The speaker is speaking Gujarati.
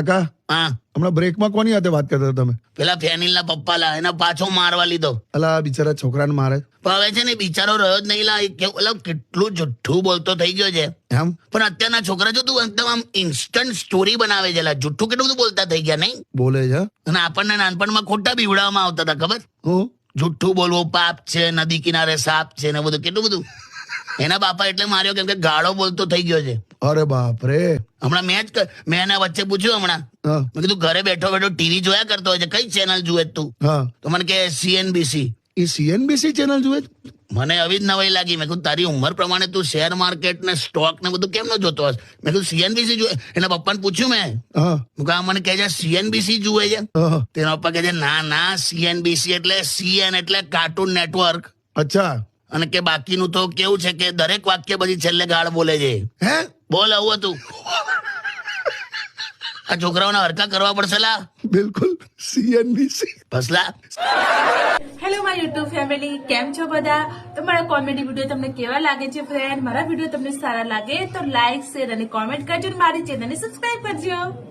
કાકા હા. હમણાં બ્રેકમાં કોની સાથે વાત કરતા તમે? પેલા ફેનિલના પપ્પા લા એના પાછો મારવા લીધો. અલા આ બિચારા છોકરાને મારે. હવે છે ને બિચારો રહ્યો જ નહીં લા કેવું કેટલું જુઠ્ઠું બોલતો થઈ ગયો છે. એમ? પણ અત્યારના છોકરા જો તું એકદમ આમ ઇન્સ્ટન્ટ સ્ટોરી બનાવે છે જુઠ્ઠું કેટલું બધું બોલતા થઈ ગયા નહીં? બોલે છે? અને આપણને નાનપણમાં ખોટા બીવડાવવામાં આવતા હતા ખબર? હું. જુઠ્ઠું બોલવું પાપ છે નદી કિનારે સાપ છે ને બધું કેટલું બધું. એના બાપા એટલે માર્યો કેમ કે ગાળો બોલતો થઈ ગયો છે. અરે બાપ રે હમણાં મેં જ મેં એના વચ્ચે પૂછ્યું હમણાં. મેં કીધું ઘરે બેઠો બેઠો ટીવી જોયા કરતો હોય છે. કઈ ચેનલ જુએ તું? તો મને કે સીએનબીસી એ સીએનબીસી ચેનલ જુએ મને આવી જ નવાઈ લાગી. મેં કીધું તારી ઉંમર પ્રમાણે તું શેર માર્કેટ ને સ્ટોક ને બધું કેમ ન જોતો હશ? મેં કીધું સીએનબીસી જુએ. એના પપ્પાને પૂછ્યું મેં. હું. આ મને કહે છે સીએનબીસી જુએ છે? તેના પપ્પા કહે છે ના ના સીએનબીસી એટલે સીએન એટલે કાર્ટૂન નેટવર્ક અચ્છા. અને કે બાકીનું તો કેવું છે કે દરેક વાક્ય પછી છેલ્લે ગાળ બોલે છે. હે? બોલ આવું હતું. આ છોકરાઓને હરકા કરવા પડશે લા. બિલકુલ. સીએનબીસી ફસલા હેલો માય યુટ્યુબ ફેમિલી કેમ છો બધા? તમારા કોમેડી વીડિયો તમને કેવા લાગે છે ફ્રેન્ડ મારા વીડિયો તમને સારા લાગે તો લાઈક શેર અને કોમેન્ટ કરજો અને મારી ચેનલને સબસ્ક્રાઇબ કરજો.